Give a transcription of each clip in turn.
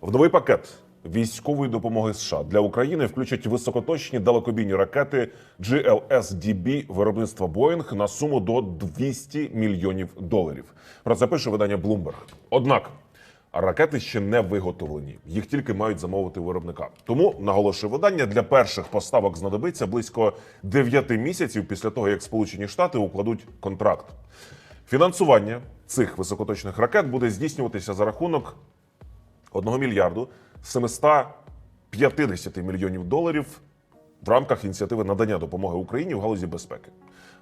В новий пакет військової допомоги США для України включать високоточні далекобійні ракети GLSDB виробництва Боїнг на суму до 200 мільйонів доларів. Про це пише видання Bloomberg. Однак ракети ще не виготовлені, їх тільки мають замовити виробника. Тому наголошує видання для перших поставок знадобиться близько 9 місяців після того, як Сполучені Штати укладуть контракт. Фінансування цих високоточних ракет буде здійснюватися за рахунок 1 мільярду 750 мільйонів доларів в рамках ініціативи надання допомоги Україні в галузі безпеки.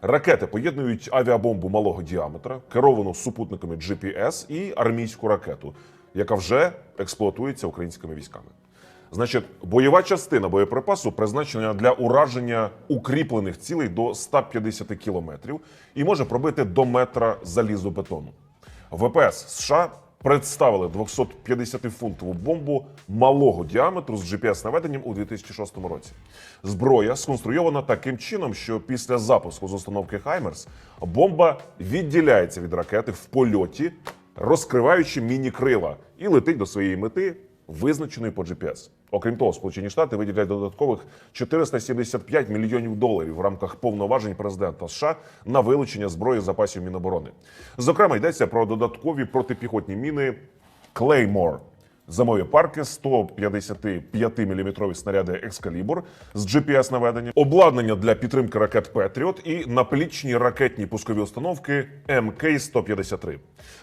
Ракети поєднують авіабомбу малого діаметра, керовану супутниками GPS і армійську ракету, яка вже експлуатується українськими військами. Значить, бойова частина боєприпасу призначена для ураження укріплених цілей до 150 кілометрів і може пробити до метра залізобетону. ВПС США представили 250-фунтову бомбу малого діаметру з GPS-наведенням у 2006 році. Зброя сконструйована таким чином, що після запуску з установки Хаймерс бомба відділяється від ракети в польоті, розкриваючи міні-крила, і летить до своєї мети, визначеної по GPS. Окрім того, Сполучені Штати виділяють додаткових 475 мільйонів доларів в рамках повноважень президента США на вилучення зброї з запасів Міноборони. Зокрема, йдеться про додаткові протипіхотні міни Claymore, зимові парки, 155 мм снаряди Екскалібур з GPS наведення, обладнання для підтримки ракет Петріот і наплічні ракетні пускові установки МК-153.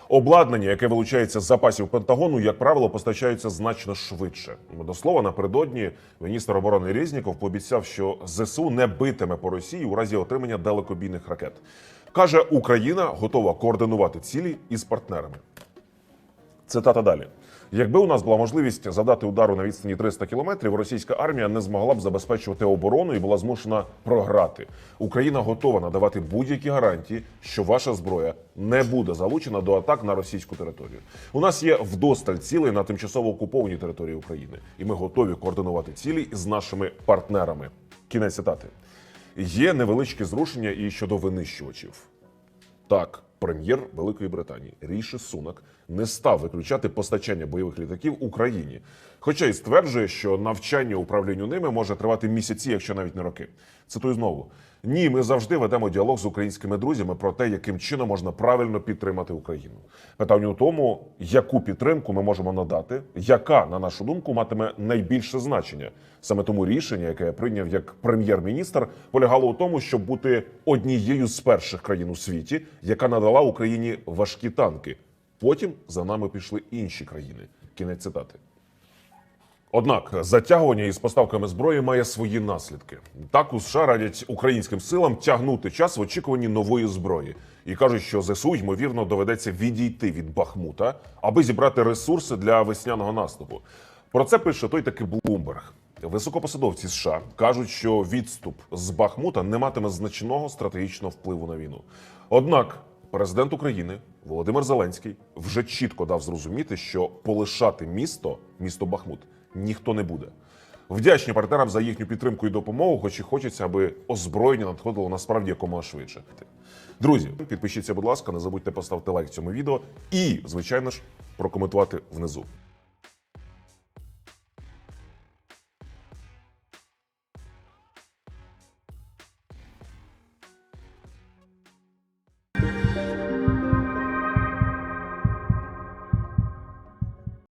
Обладнання, яке вилучається з запасів Пентагону, як правило, постачається значно швидше. До слова, напередодні міністр оборони Резніков пообіцяв, що ЗСУ не битиме по Росії у разі отримання далекобійних ракет. Каже, Україна готова координувати цілі із партнерами. Цитата далі. Якби у нас була можливість завдати удару на відстані 300 кілометрів, російська армія не змогла б забезпечувати оборону і була змушена програти. Україна готова надавати будь-які гарантії, що ваша зброя не буде залучена до атак на російську територію. У нас є вдосталь цілей на тимчасово окупованій території України, і ми готові координувати цілі з нашими партнерами. Кінець цитати. Є невеличкі зрушення і щодо винищувачів. Так, прем'єр Великої Британії Ріші Сунак не став виключати постачання бойових літаків Україні, хоча й стверджує, що навчання управлінню ними може тривати місяці, якщо навіть не роки. Цитую знову: ні, ми завжди ведемо діалог з українськими друзями про те, яким чином можна правильно підтримати Україну. Питання у тому, яку підтримку ми можемо надати, яка, на нашу думку, матиме найбільше значення. Саме тому рішення, яке я прийняв як прем'єр-міністр, полягало у тому, щоб бути однією з перших країн у світі, яка надала Україні важкі танки. Потім за нами пішли інші країни. Кінець цитати. Однак затягування із поставками зброї має свої наслідки. Так у США радять українським силам тягнути час в очікуванні нової зброї і кажуть, що ЗСУ ймовірно доведеться відійти від Бахмута, аби зібрати ресурси для весняного наступу. Про це пише той таки Блумберг. Високопосадовці США кажуть, що відступ з Бахмута не матиме значного стратегічного впливу на війну. Однак президент України Володимир Зеленський вже чітко дав зрозуміти, що полишати місто, місто Бахмут, ніхто не буде. Вдячні партнерам за їхню підтримку і допомогу, хоч і хочеться, аби озброєння надходило насправді якомога швидше. Друзі, підпишіться, будь ласка, не забудьте поставити лайк цьому відео і, звичайно ж, прокоментувати внизу.